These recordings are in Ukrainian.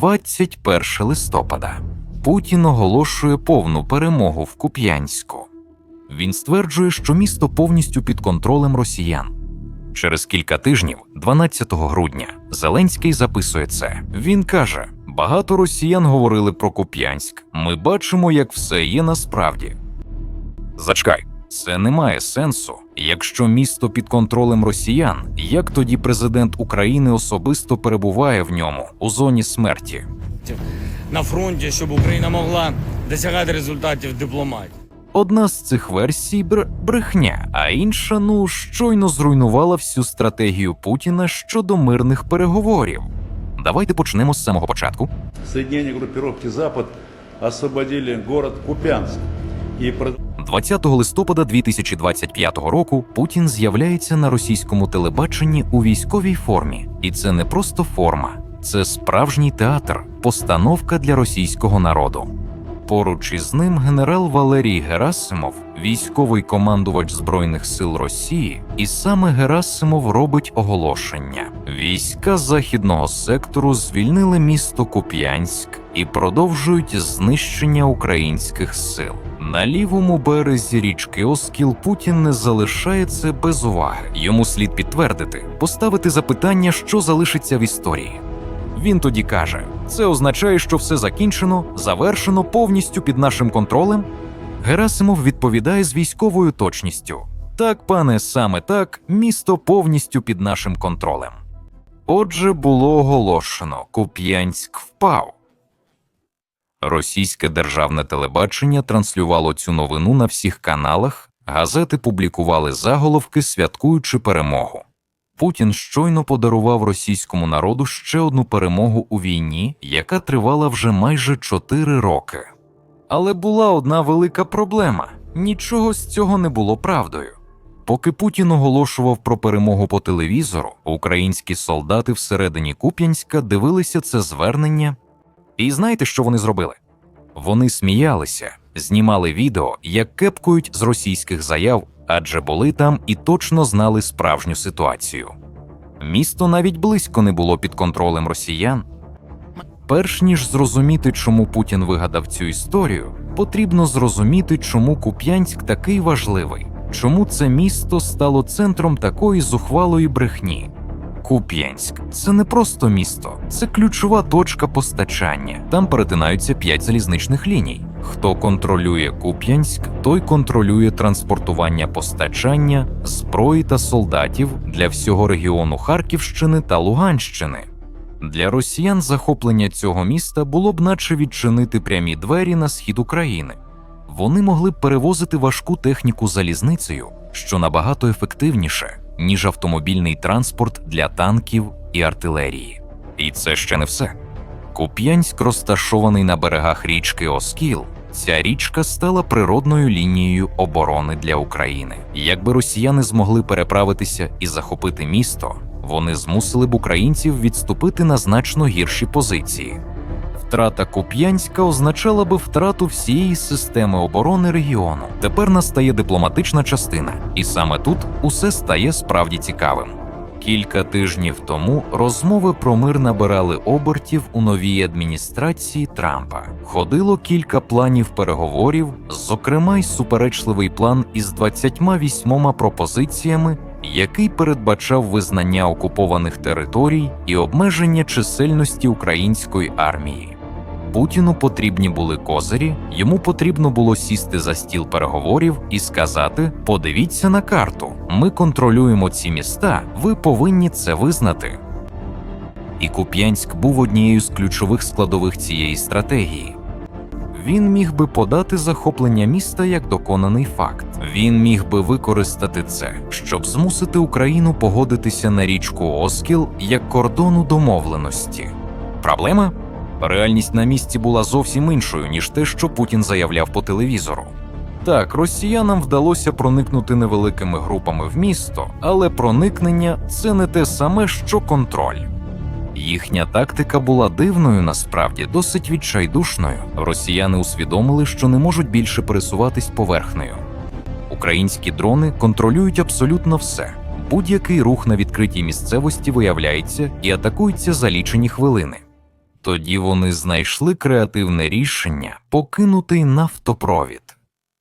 21 листопада. Путін оголошує повну перемогу в Куп'янську. Він стверджує, що місто повністю під контролем росіян. Через кілька тижнів, 12 грудня, Зеленський записує це. Він каже: багато росіян говорили про Куп'янськ. Ми бачимо, як все є насправді. Зачекай, це не має сенсу. Якщо місто під контролем росіян, як тоді президент України особисто перебуває в ньому у зоні смерті? на фронті, щоб Україна могла досягати результатів дипломатії. Одна з цих версій бр- брехня, а інша ну щойно зруйнувала всю стратегію Путіна щодо мирних переговорів. Давайте почнемо з самого початку. Соединения группировки «Запад» освободили город Купянск и про- 20 листопада 2025 року Путін з'являється на російському телебаченні у військовій формі, і це не просто форма, це справжній театр, постановка для російського народу. Поруч із ним генерал Валерій Герасимов, військовий командувач Збройних сил Росії, і саме Герасимов робить оголошення: війська західного сектору звільнили місто Куп'янськ і продовжують знищення українських сил. На лівому березі річки Оскіл Путін не залишає це без уваги. Йому слід підтвердити, поставити запитання, що залишиться в історії. Він тоді каже: це означає, що все закінчено, завершено повністю під нашим контролем. Герасимов відповідає з військовою точністю: так, пане, саме так, місто повністю під нашим контролем. Отже, було оголошено: Куп'янськ впав. Російське державне телебачення транслювало цю новину на всіх каналах, газети публікували заголовки, святкуючи перемогу. Путін щойно подарував російському народу ще одну перемогу у війні, яка тривала вже майже 4 роки. Але була одна велика проблема: нічого з цього не було правдою. Поки Путін оголошував про перемогу по телевізору, українські солдати всередині Куп'янська дивилися це звернення. І знаєте, що вони зробили? Вони сміялися, знімали відео, як кепкують з російських заяв, адже були там і точно знали справжню ситуацію. Місто навіть близько не було під контролем росіян. Перш ніж зрозуміти, чому Путін вигадав цю історію, потрібно зрозуміти, чому Куп'янськ такий важливий, чому це місто стало центром такої зухвалої брехні. Куп'янськ це не просто місто, це ключова точка постачання. Там перетинаються п'ять залізничних ліній. Хто контролює Куп'янськ, той контролює транспортування постачання, зброї та солдатів для всього регіону Харківщини та Луганщини. Для росіян захоплення цього міста було б наче відчинити прямі двері на схід України. Вони могли б перевозити важку техніку залізницею, що набагато ефективніше, ніж автомобільний транспорт для танків і артилерії. І це ще не все. Куп'янськ розташований на берегах річки Оскіл. Ця річка стала природною лінією оборони для України. Якби росіяни змогли переправитися і захопити місто, вони змусили б українців відступити на значно гірші позиції. Втрата Куп'янська означала би втрату всієї системи оборони регіону. Тепер настає дипломатична частина, і саме тут усе стає справді цікавим. Кілька тижнів тому розмови про мир набирали обертів у новій адміністрації Трампа. Ходило кілька планів переговорів, зокрема й суперечливий план із 28 пропозиціями, який передбачав визнання окупованих територій і обмеження чисельності української армії. Путіну потрібні були козирі, йому потрібно було сісти за стіл переговорів і сказати: подивіться на карту, ми контролюємо ці міста, ви повинні це визнати. І Куп'янськ був однією з ключових складових цієї стратегії. Він міг би подати захоплення міста як доконаний факт. Він міг би використати це, щоб змусити Україну погодитися на річку Оскіл як кордону домовленості. Проблема? Реальність на місці була зовсім іншою, ніж те, що Путін заявляв по телевізору. Так, росіянам вдалося проникнути невеликими групами в місто, але проникнення це не те саме, що контроль. Їхня тактика була дивною, насправді досить відчайдушною. Росіяни усвідомили, що не можуть більше пересуватись поверхнею. Українські дрони контролюють абсолютно все. Будь-який рух на відкритій місцевості виявляється і атакується за лічені хвилини. Тоді вони знайшли креативне рішення покинутий нафтопровід.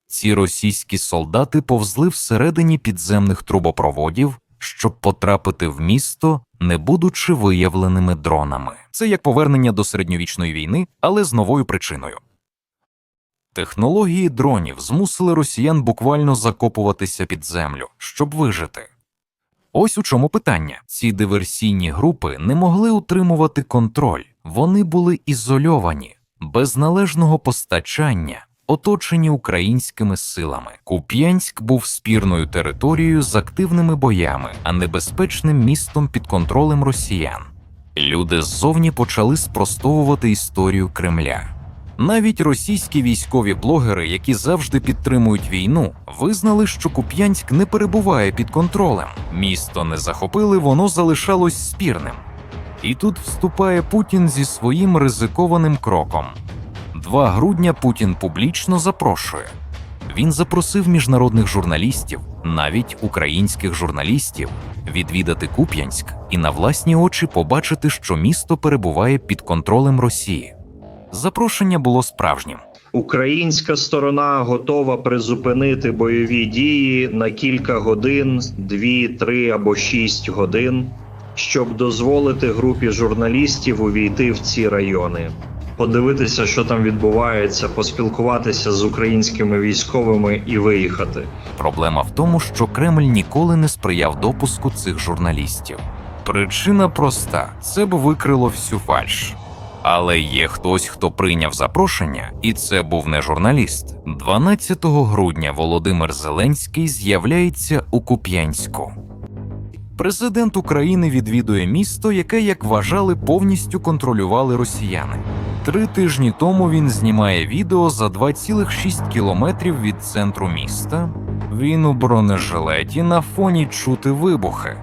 Ці російські солдати повзли всередині підземних трубопроводів, щоб потрапити в місто, не будучи виявленими дронами. Це як повернення до середньовічної війни, але з новою причиною. Технології дронів змусили росіян буквально закопуватися під землю, щоб вижити. Ось у чому питання: ці диверсійні групи не могли утримувати контроль, вони були ізольовані, без належного постачання, оточені українськими силами. Куп'янськ був спірною територією з активними боями, а небезпечним містом під контролем росіян. Люди ззовні почали спростовувати історію Кремля. Навіть російські військові блогери, які завжди підтримують війну, визнали, що Куп'янськ не перебуває під контролем. Місто не захопили, воно залишалось спірним. І тут вступає Путін зі своїм ризикованим кроком. 2 грудня Путін публічно запрошує. Він запросив міжнародних журналістів, навіть українських журналістів, відвідати Куп'янськ і на власні очі побачити, що місто перебуває під контролем Росії. Запрошення було справжнім. Українська сторона готова призупинити бойові дії на кілька годин, дві, три або шість годин, щоб дозволити групі журналістів увійти в ці райони, подивитися, що там відбувається, поспілкуватися з українськими військовими і виїхати. Проблема в тому, що Кремль ніколи не сприяв допуску цих журналістів. Причина проста: це б викрило всю фальш. Але є хтось, хто прийняв запрошення, і це був не журналіст. 12 грудня Володимир Зеленський з'являється у Куп'янську. Президент України відвідує місто, яке, як вважали, повністю контролювали росіяни. Три тижні тому він знімає відео за 2,6 кілометрів від центру міста. Він у бронежилеті на фоні чути вибухи.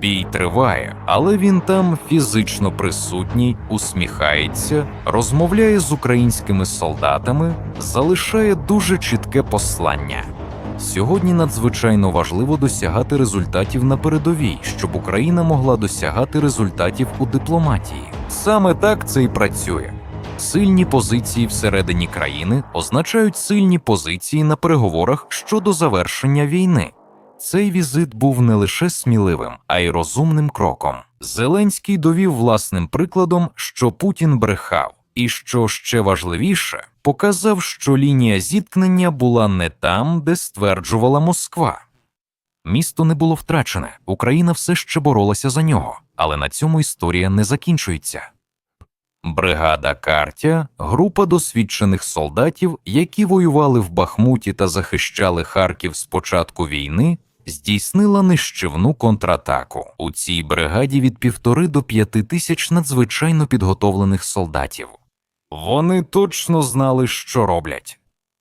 Бій триває, але він там фізично присутній, усміхається, розмовляє з українськими солдатами, залишає дуже чітке послання. Сьогодні надзвичайно важливо досягати результатів на передовій, щоб Україна могла досягати результатів у дипломатії. Саме так це і працює. Сильні позиції всередині країни означають сильні позиції на переговорах щодо завершення війни. Цей візит був не лише сміливим, а й розумним кроком. Зеленський довів власним прикладом, що Путін брехав, і що ще важливіше, показав, що лінія зіткнення була не там, де стверджувала Москва. Місто не було втрачене, Україна все ще боролася за нього, але на цьому історія не закінчується. Бригада Картя група досвідчених солдатів, які воювали в Бахмуті та захищали Харків з початку війни, здійснила нищівну контратаку. У цій бригаді від півтори до п'яти тисяч надзвичайно підготовлених солдатів. Вони точно знали, що роблять.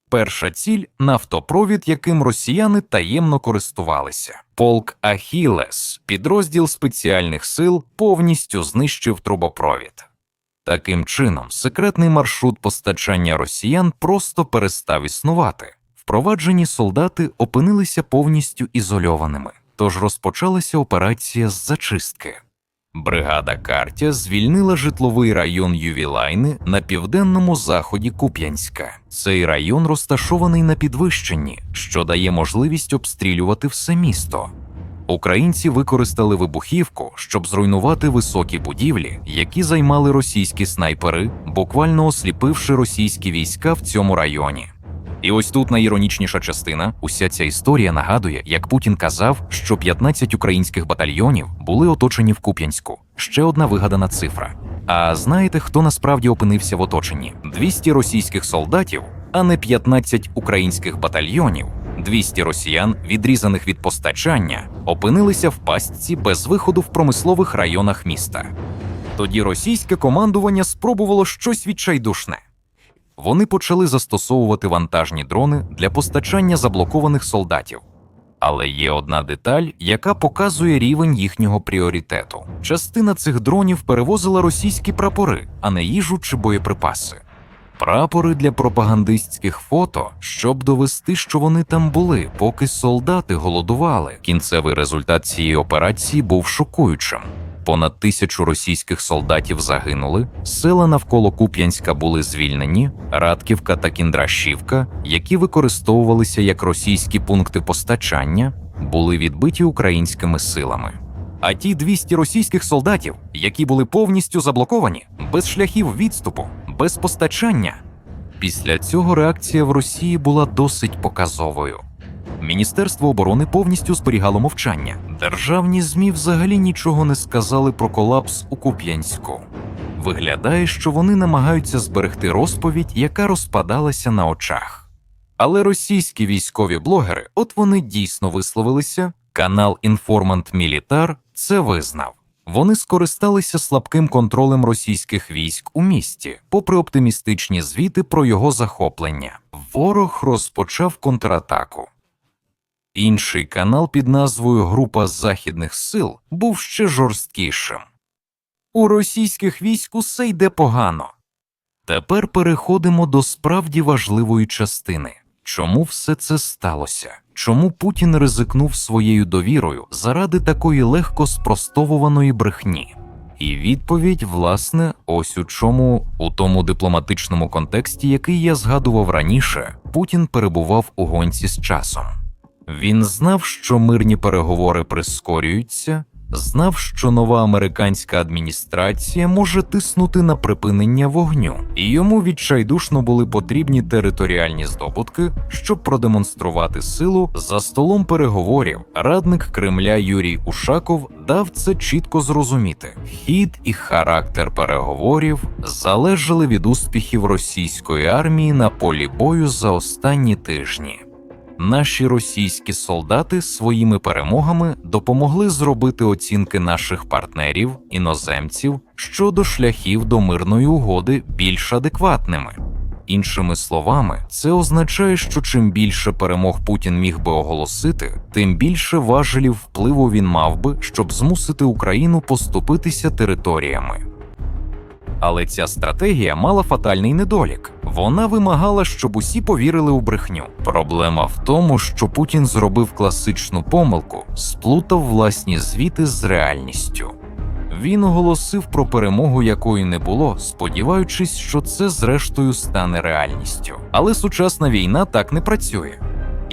Перша ціль нафтопровід, яким росіяни таємно користувалися. Полк Ахілес, підрозділ спеціальних сил, повністю знищив трубопровід. Таким чином, секретний маршрут постачання росіян просто перестав існувати. Впроваджені солдати опинилися повністю ізольованими, тож розпочалася операція з зачистки. Бригада Картя звільнила житловий район Ювілайни на південному заході Куп'янська. Цей район розташований на підвищенні, що дає можливість обстрілювати все місто. Українці використали вибухівку, щоб зруйнувати високі будівлі, які займали російські снайпери, буквально осліпивши російські війська в цьому районі. І ось тут найіронічніша частина: уся ця історія нагадує, як Путін казав, що 15 українських батальйонів були оточені в Куп'янську. Ще одна вигадана цифра. А знаєте, хто насправді опинився в оточенні? 200 російських солдатів, а не 15 українських батальйонів. 200 росіян, відрізаних від постачання, опинилися в пастці без виходу в промислових районах міста. Тоді російське командування спробувало щось відчайдушне. Вони почали застосовувати вантажні дрони для постачання заблокованих солдатів. Але є одна деталь, яка показує рівень їхнього пріоритету. Частина цих дронів перевозила російські прапори, а не їжу чи боєприпаси. Прапори для пропагандистських фото, щоб довести, що вони там були, поки солдати голодували. Кінцевий результат цієї операції був шокуючим. Понад тисячу російських солдатів загинули, села навколо Куп'янська були звільнені, Радківка та Кіндрашівка, які використовувалися як російські пункти постачання, були відбиті українськими силами. А ті 200 російських солдатів, які були повністю заблоковані, без шляхів відступу, без постачання. Після цього реакція в Росії була досить показовою. Міністерство оборони повністю зберігало мовчання. Державні ЗМІ взагалі нічого не сказали про колапс у Куп'янську. Виглядає, що вони намагаються зберегти розповідь, яка розпадалася на очах. Але російські військові блогери, от вони дійсно висловилися. Канал Інформант Мілітар це визнав. Вони скористалися слабким контролем російських військ у місті, попри оптимістичні звіти про його захоплення. Ворог розпочав контратаку. Інший канал під назвою Група західних сил був ще жорсткішим. У російських військ усе йде погано. Тепер переходимо до справді важливої частини. Чому все це сталося? Чому Путін ризикнув своєю довірою заради такої легко спростовуваної брехні? І відповідь, власне, ось у чому, у тому дипломатичному контексті, який я згадував раніше, Путін перебував у гонці з часом. Він знав, що мирні переговори прискорюються, знав, що нова американська адміністрація може тиснути на припинення вогню, і йому відчайдушно були потрібні територіальні здобутки, щоб продемонструвати силу за столом переговорів. Радник Кремля Юрій Ушаков дав це чітко зрозуміти. Хід і характер переговорів залежали від успіхів російської армії на полі бою за останні тижні. Наші російські солдати своїми перемогами допомогли зробити оцінки наших партнерів, іноземців щодо шляхів до мирної угоди більш адекватними. Іншими словами, це означає, що чим більше перемог Путін міг би оголосити, тим більше важелів впливу він мав би, щоб змусити Україну поступитися територіями. Але ця стратегія мала фатальний недолік. Вона вимагала, щоб усі повірили у брехню. Проблема в тому, що Путін зробив класичну помилку, сплутав власні звіти з реальністю. Він оголосив про перемогу, якої не було, сподіваючись, що це зрештою стане реальністю. Але сучасна війна так не працює.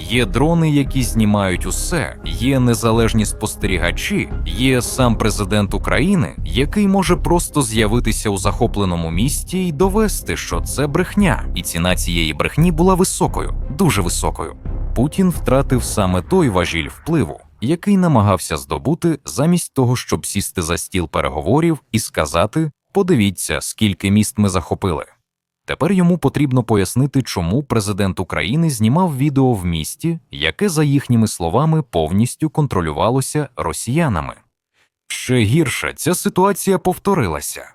Є дрони, які знімають усе, є незалежні спостерігачі, є сам президент України, який може просто з'явитися у захопленому місті і довести, що це брехня, і ціна цієї брехні була високою, дуже високою. Путін втратив саме той важіль впливу, який намагався здобути замість того, щоб сісти за стіл переговорів і сказати: подивіться, скільки міст ми захопили. Тепер йому потрібно пояснити, чому президент України знімав відео в місті, яке, за їхніми словами, повністю контролювалося росіянами. Ще гірше ця ситуація повторилася.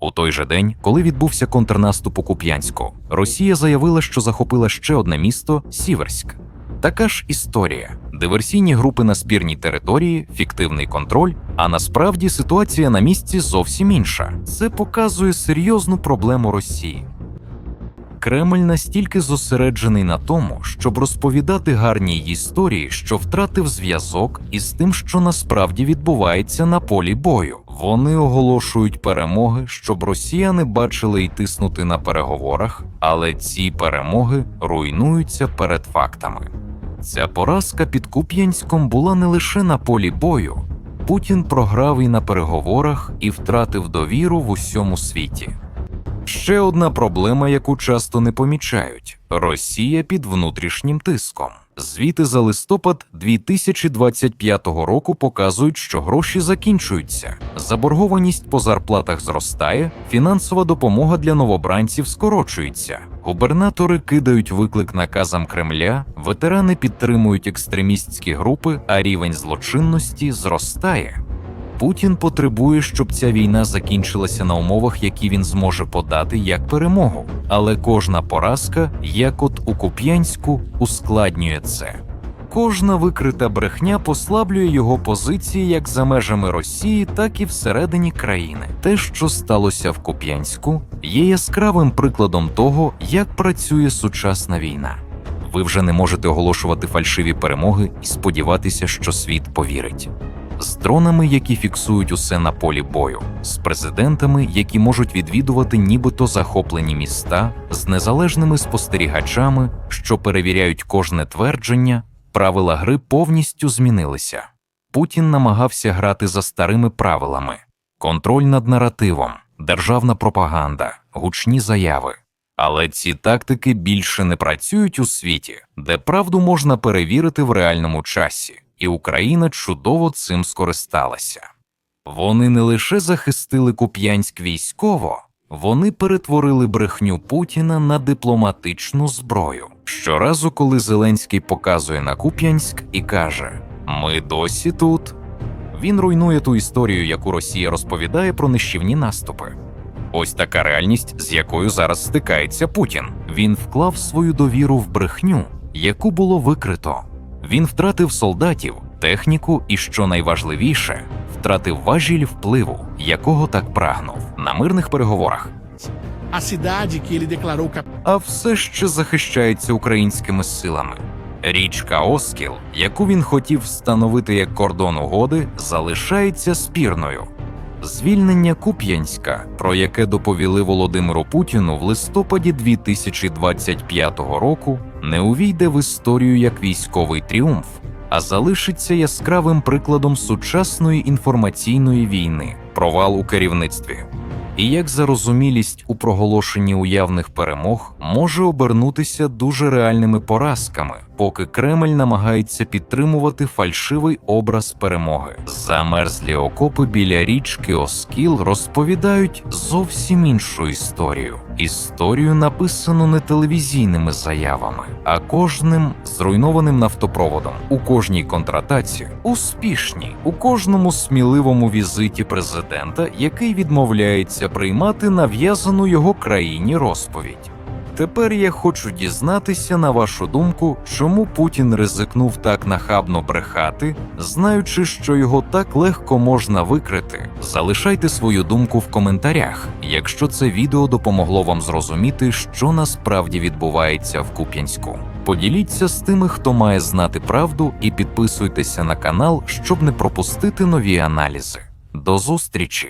У той же день, коли відбувся контрнаступ у Куп'янську, Росія заявила, що захопила ще одне місто Сіверськ. Така ж історія: диверсійні групи на спірній території, фіктивний контроль. А насправді ситуація на місці зовсім інша. Це показує серйозну проблему Росії. Кремль настільки зосереджений на тому, щоб розповідати гарні історії, що втратив зв'язок із тим, що насправді відбувається на полі бою. Вони оголошують перемоги, щоб росіяни бачили і тиснути на переговорах, але ці перемоги руйнуються перед фактами. Ця поразка під Куп'янськом була не лише на полі бою. Путін програв і на переговорах і втратив довіру в усьому світі. Ще одна проблема, яку часто не помічають: Росія під внутрішнім тиском. Звіти за листопад 2025 року показують, що гроші закінчуються, заборгованість по зарплатах зростає, фінансова допомога для новобранців скорочується. Губернатори кидають виклик наказам Кремля, ветерани підтримують екстремістські групи, а рівень злочинності зростає. Путін потребує, щоб ця війна закінчилася на умовах, які він зможе подати як перемогу. Але кожна поразка, як от у Куп'янську, ускладнює це. Кожна викрита брехня послаблює його позиції як за межами Росії, так і всередині країни. Те, що сталося в Куп'янську, є яскравим прикладом того, як працює сучасна війна. Ви вже не можете оголошувати фальшиві перемоги і сподіватися, що світ повірить. З дронами, які фіксують усе на полі бою, з президентами, які можуть відвідувати нібито захоплені міста, з незалежними спостерігачами, що перевіряють кожне твердження, правила гри повністю змінилися. Путін намагався грати за старими правилами: контроль над наративом, державна пропаганда, гучні заяви. Але ці тактики більше не працюють у світі, де правду можна перевірити в реальному часі, і Україна чудово цим скористалася. Вони не лише захистили Куп'янськ військово, вони перетворили брехню Путіна на дипломатичну зброю. Щоразу, коли Зеленський показує на Куп'янськ і каже: Ми досі тут. Він руйнує ту історію, яку Росія розповідає про нищівні наступи. Ось така реальність, з якою зараз стикається Путін. Він вклав свою довіру в брехню, яку було викрито. Він втратив солдатів, техніку і, що найважливіше, втратив важіль впливу, якого так прагнув на мирних переговорах. А все ще захищається українськими силами. Річка Оскіл, яку він хотів встановити як кордон угоди, залишається спірною. Звільнення Куп'янська, про яке доповіли Володимиру Путіну в листопаді 2025 року, не увійде в історію як військовий тріумф, а залишиться яскравим прикладом сучасної інформаційної війни, провал у керівництві. І як зарозумілість у проголошенні уявних перемог може обернутися дуже реальними поразками, поки Кремль намагається підтримувати фальшивий образ перемоги. Замерзлі окопи біля річки Оскіл розповідають зовсім іншу історію. Історію написану не телевізійними заявами, а кожним зруйнованим нафтопроводом, у кожній контратаці, успішній, у кожному сміливому візиті президента, який відмовляється приймати нав'язану його країні розповідь. Тепер я хочу дізнатися, на вашу думку, чому Путін ризикнув так нахабно брехати, знаючи, що його так легко можна викрити. Залишайте свою думку в коментарях, якщо це відео допомогло вам зрозуміти, що насправді відбувається в Куп'янську. Поділіться з тими, хто має знати правду, і підписуйтеся на канал, щоб не пропустити нові аналізи. До зустрічі!